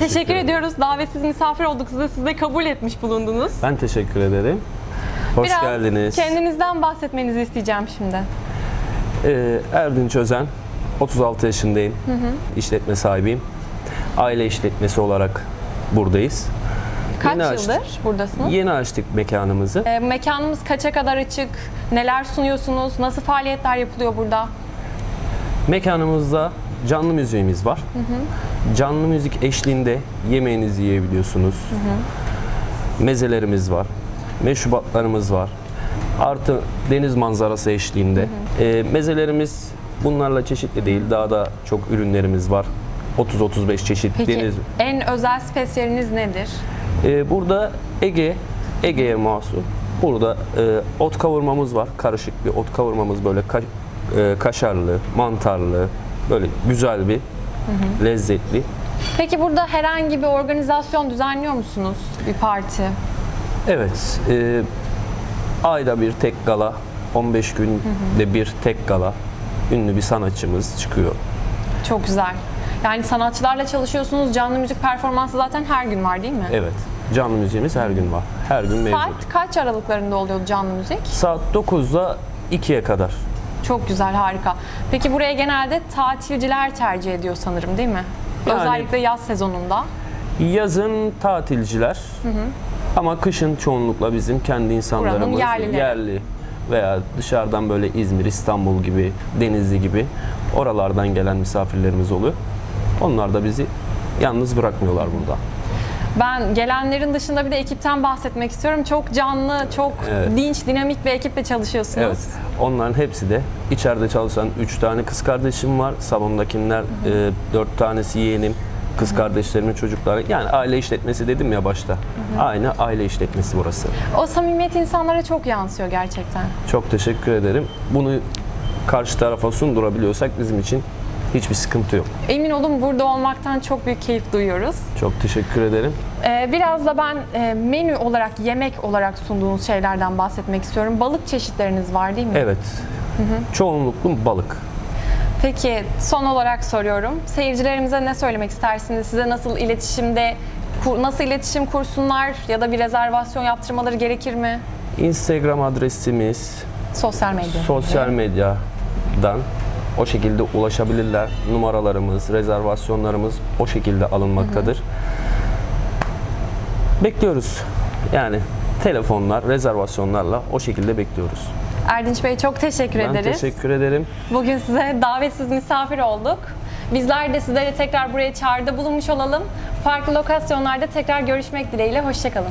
Teşekkür, ederim. ediyoruz. Davetsiz misafir olduk size. Siz de kabul etmiş bulundunuz. Ben teşekkür ederim. Hoş Biraz geldiniz. kendinizden bahsetmenizi isteyeceğim şimdi. Ee, Erdinç Özen, 36 yaşındayım. İşletme sahibiyim. Aile işletmesi olarak buradayız. Kaç Yeni yıldır açtık. buradasınız? Yeni açtık mekanımızı. Ee, mekanımız kaça kadar açık? Neler sunuyorsunuz? Nasıl faaliyetler yapılıyor burada? Mekanımızda canlı müziğimiz var. Canlı müzik eşliğinde yemeğinizi yiyebiliyorsunuz. Mezelerimiz var. Meşrubatlarımız var. Artı deniz manzarası eşliğinde. Ee, mezelerimiz bunlarla çeşitli değil. Daha da çok ürünlerimiz var. 30-35 çeşit Peki deniz. en özel spesiyeliniz nedir? Ee, burada Ege, Ege'ye mahsus. Burada e, ot kavurmamız var. Karışık bir ot kavurmamız böyle ka- e, kaşarlı, mantarlı, böyle güzel bir, lezzetli. Peki burada herhangi bir organizasyon düzenliyor musunuz? Bir parti? Evet, e, ayda bir tek gala, 15 günde bir tek gala. Ünlü bir sanatçımız çıkıyor. Çok güzel. Yani sanatçılarla çalışıyorsunuz. Canlı müzik performansı zaten her gün var değil mi? Evet, canlı müziğimiz her gün var. Her gün mevcut. Saat kaç aralıklarında oluyor canlı müzik? Saat 9'da 2'ye kadar. Çok güzel, harika. Peki buraya genelde tatilciler tercih ediyor sanırım değil mi? Yani- Özellikle yaz sezonunda. Yazın tatilciler ama kışın çoğunlukla bizim kendi insanlarımız yerlileri. yerli veya dışarıdan böyle İzmir, İstanbul gibi, Denizli gibi oralardan gelen misafirlerimiz oluyor. Onlar da bizi yalnız bırakmıyorlar burada. Ben gelenlerin dışında bir de ekipten bahsetmek istiyorum. Çok canlı, çok Evet. dinç, dinamik bir ekiple çalışıyorsunuz. Evet. Onların hepsi de içeride çalışan 3 tane kız kardeşim var. Salondakiler 4 tanesi yeğenim. Kız kardeşlerimin çocukları. Yani aile işletmesi dedim ya başta. Aynı aile işletmesi burası. O samimiyet insanlara çok yansıyor gerçekten. Çok teşekkür ederim. Bunu karşı tarafa sundurabiliyorsak bizim için hiçbir sıkıntı yok. Emin olun burada olmaktan çok büyük keyif duyuyoruz. Çok teşekkür ederim. Ee, biraz da ben e, menü olarak, yemek olarak sunduğunuz şeylerden bahsetmek istiyorum. Balık çeşitleriniz var değil mi? Evet. Çoğunluklu balık. Peki son olarak soruyorum. Seyircilerimize ne söylemek istersiniz? Size nasıl iletişimde nasıl iletişim kursunlar ya da bir rezervasyon yaptırmaları gerekir mi? Instagram adresimiz Sosyal medya. sosyal medyadan o şekilde ulaşabilirler. Numaralarımız, rezervasyonlarımız o şekilde alınmaktadır. Bekliyoruz. Yani telefonlar, rezervasyonlarla o şekilde bekliyoruz. Erdinç Bey çok teşekkür Ben ederiz. teşekkür ederim. Bugün size davetsiz misafir olduk. Bizler de sizleri tekrar buraya çağrıda bulunmuş olalım. Farklı lokasyonlarda tekrar görüşmek dileğiyle. Hoşçakalın.